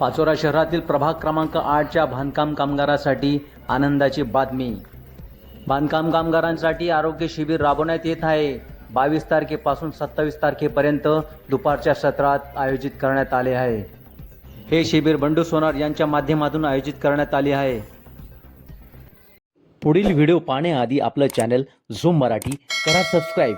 पाचोरा शहरातील प्रभाग क्रमांक आठच्या बांधकाम कामगारासाठी आनंदाची बातमी. बांधकाम कामगारांसाठी आरोग्य शिबिर राबवण्यात येत आहे. बावीस तारखेपासून सत्तावीस तारखेपर्यंत दुपारच्या सत्रात आयोजित करण्यात आले आहे. हे शिबिर बंडू सोनार यांच्या माध्यमातून आयोजित करण्यात आले आहे. पुढील व्हिडिओ पाहण्याआधी आपलं चॅनल झूम मराठी करा सबस्क्राईब.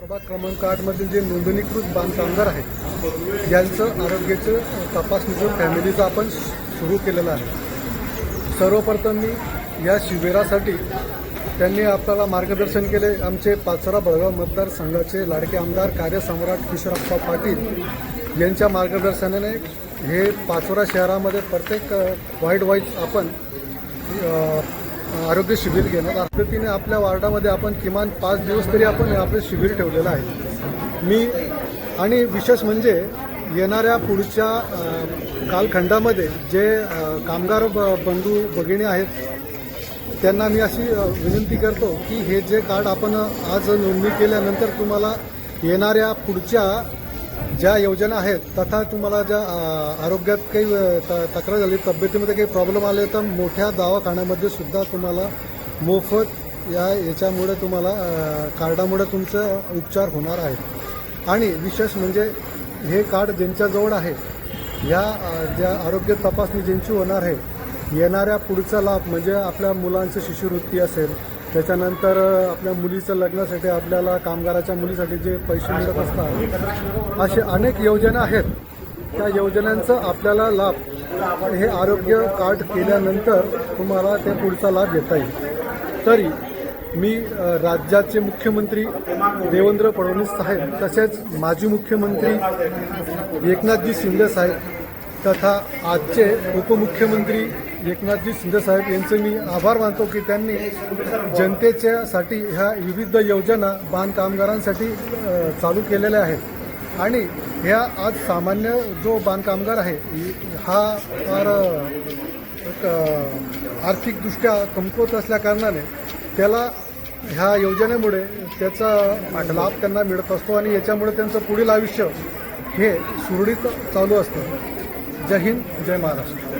प्रभाग क्रमांक आठमधील जे नोंदणीकृत बांधकामगार आहेत यांचं आरोग्याचं तपासणीचं फॅमिलीचं आपण सुरू केलेलं आहे. सर्वप्रथम मी या शिबिरासाठी त्यांनी आपल्याला मार्गदर्शन केले. आमचे पाचोरा बळगाव मतदारसंघाचे लाडके आमदार कार्यसम्राट किशोरप्पा पाटील यांच्या मार्गदर्शनाने हे पाचोरा शहरामध्ये प्रत्येक वाईड वाईज आपण आरोग्य शिबिर घेणार पद्धतीने आपल्या वार्डामध्ये आपण किमान पाच दिवस तरी आपण आपलं शिबिर ठेवलेलं आहे. मी आणि विशेष म्हणजे येणाऱ्या पुढच्या कालखंडामध्ये जे कामगार ब- बंधू भगिनी आहेत त्यांना मी अशी विनंती करतो की हे जे कार्ड आपण आज नोंदणी केल्यानंतर तुम्हाला येणाऱ्या पुढच्या ज्या योजना आहेत तथा तुम्हाला ज्या आरोग्यात काही त- तक्रार झाली तब्येतीमध्ये काही प्रॉब्लेम आले तर मोठ्या दवाखान्यामध्ये सुद्धा तुम्हाला मोफत या याच्यामुळे तुम्हाला कार्डामुळे तुमचं उपचार होणार आहे. आणि विशेष म्हणजे हे कार्ड ज्यांच्याजवळ आहे या ज्या आरोग्य तपासणी ज्यांची होणार आहे येणाऱ्या पुढचा लाभ म्हणजे आपल्या मुलांची शिष्यवृत्ती असेल त्याच्यानंतर आपल्या मुलीचं लग्नासाठी आपल्याला कामगाराच्या मुलीसाठी जे पैसे मिळत असतात असे अनेक योजना आहेत. त्या योजनांचा आपल्याला लाभ हे आरोग्य कार्ड केल्यानंतर तुम्हाला ते पुढचा लाभ घेता येईल. तरी मी राज्याचे मुख्यमंत्री देवेंद्र फडणवीस साहेब तसेच माजी मुख्यमंत्री एकनाथजी शिंदे साहेब तथा आजचे उपमुख्यमंत्री एकनाथजी शिंदे साहेब यांचे मी आभार मानतो की त्यांनी जनतेच्यासाठी ह्या विविध योजना बांधकामगारांसाठी चालू केलेल्या आहेत. आणि ह्या आज सामान्य जो बांधकामगार आहे हा फार एक, आर्थिकदृष्ट्या कमकुवत असल्याकारणाने त्याला ह्या योजनेमुळे त्याचा लाभ त्यांना मिळत असतो आणि याच्यामुळे त्यांचं पुढील आयुष्य हे सुरळीत चालू असतं. जय हिंद जय महाराष्ट्र.